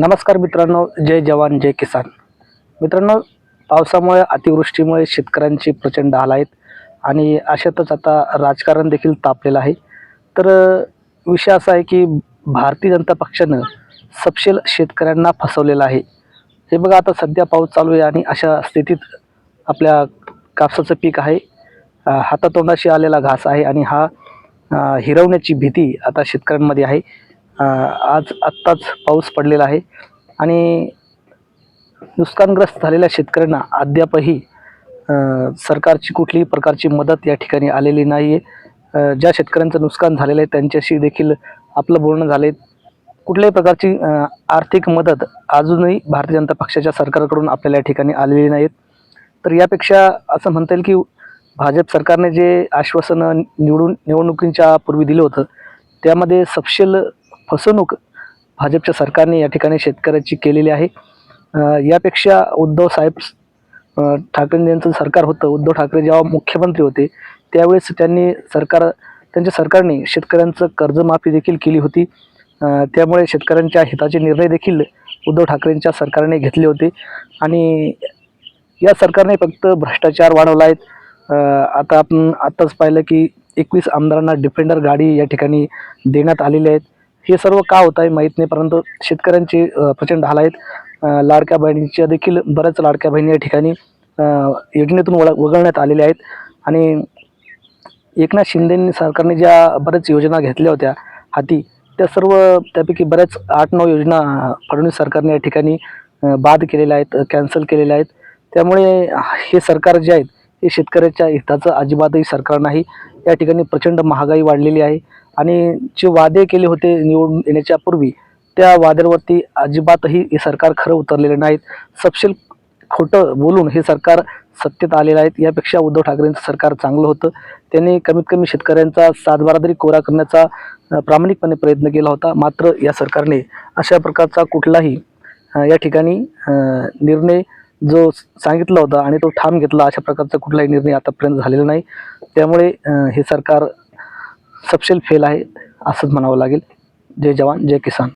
नमस्कार मित्रांनो जय जवान जय किसान. मित्रांनो पावसामुळे अतिवृष्टीमुळे शेतकऱ्यांची प्रचंड हाल आहेत आणि अशातच आता राजकारण देखील तापलेलं आहे. तर विषय असा आहे की भारतीय जनता पक्षानं सपशेल शेतकऱ्यांना फसवलेलं आहे. हे बघा आता सध्या पाऊस चालू आहे आणि अशा स्थितीत आपल्या कापसाचं पीक आहे. हातातोंडाशी आलेला घास आहे आणि हा हिरवण्याची भीती आता शेतकऱ्यांमध्ये आहे. आज आत्ताच पाऊस पडलेला आहे. आणि नुकसानग्रस्त झालेल्या शेतकऱ्यांना अद्यापही सरकारची कुठलीही प्रकारची मदत या ठिकाणी आलेली नाही आहे ज्या शेतकऱ्यांचं नुकसान झालेलं आहे त्यांच्याशी देखील आपलं बोलणं झालं आहे कुठल्याही प्रकारची आर्थिक मदत अजूनही भारतीय जनता पक्षाच्या सरकारकडून आपल्याला या ठिकाणी आलेली नाहीत तर यापेक्षा असं म्हणता येईल की भाजप सरकारने जे आश्वासनं निवडून निवडणुकींच्या पूर्वी दिलं होतं त्यामध्ये सपशेल फसवणूक भाजपच्या सरकारने या ठिकाणी शेतकऱ्याची केलेली आहे. यापेक्षा उद्धव साहेब अ, ठाकरे यांचं सरकार होतं उद्धव ठाकरे जेव्हा मुख्यमंत्री होते त्यावेळेस त्यांनी सरकार त्यांच्या सरकारने शेतकऱ्यांचं कर्जमाफी देखील केली होती. त्यामुळे शेतकऱ्यांच्या हिताचे निर्णय देखील उद्धव ठाकरेंच्या सरकारने घेतले होते. आणि या सरकारने फक्त भ्रष्टाचार वाढवला आहेत आता आपण आत्ताच पाहिलं की एकवीस आमदारांना डिफेंडर गाडी या ठिकाणी देण्यात आलेली आहेत. हे सर्व का होत आहे माहीत नाही परंतु शेतकऱ्यांचे प्रचंड हाल आहेत. लाडक्या बहिणीच्या देखील बऱ्याच लाडक्या बहिणी या ठिकाणी योजनेतून वळ वगळण्यात आलेल्या आहेत. आणि एकनाथ शिंदेंनी सरकारने ज्या बऱ्याच योजना घेतल्या होत्या हाती त्या सर्व त्यापैकी बऱ्याच आठ नऊ योजना फडणवीस सरकारने या ठिकाणी बाद केलेल्या आहेत कॅन्सल केलेल्या आहेत. त्यामुळे हे सरकार जे आहेत हे शेतकऱ्याच्या हिताचं अजिबातही सरकार नाही. या ठिकाणी प्रचंड महागाई वाढलेली आहे. आणि जे वादे केले होते निवडून येण्याच्या पूर्वी त्या वाद्यांवरती अजिबातही हे सरकार खरं उतरलेलं नाहीत. सपशेल खोटं बोलून हे सरकार सत्तेत आलेलं आहेत यापेक्षा उद्धव ठाकरेंचं सरकार चांगलं होतं. त्यांनी कमीत कमी शेतकऱ्यांचा सातबारा तरी कोरा करण्याचा प्रामाणिकपणे प्रयत्न केला होता. मात्र या सरकारने अशा प्रकारचा कुठलाही या ठिकाणी निर्णय जो सांगितला होता आणि तो ठाम घेतला अशा प्रकारचा कुठलाही निर्णय आतापर्यंत झालेला नाही. त्यामुळे हे सरकार सपशेल फेल आहे असंच म्हणावं लागेल. जय जवान जय किसान.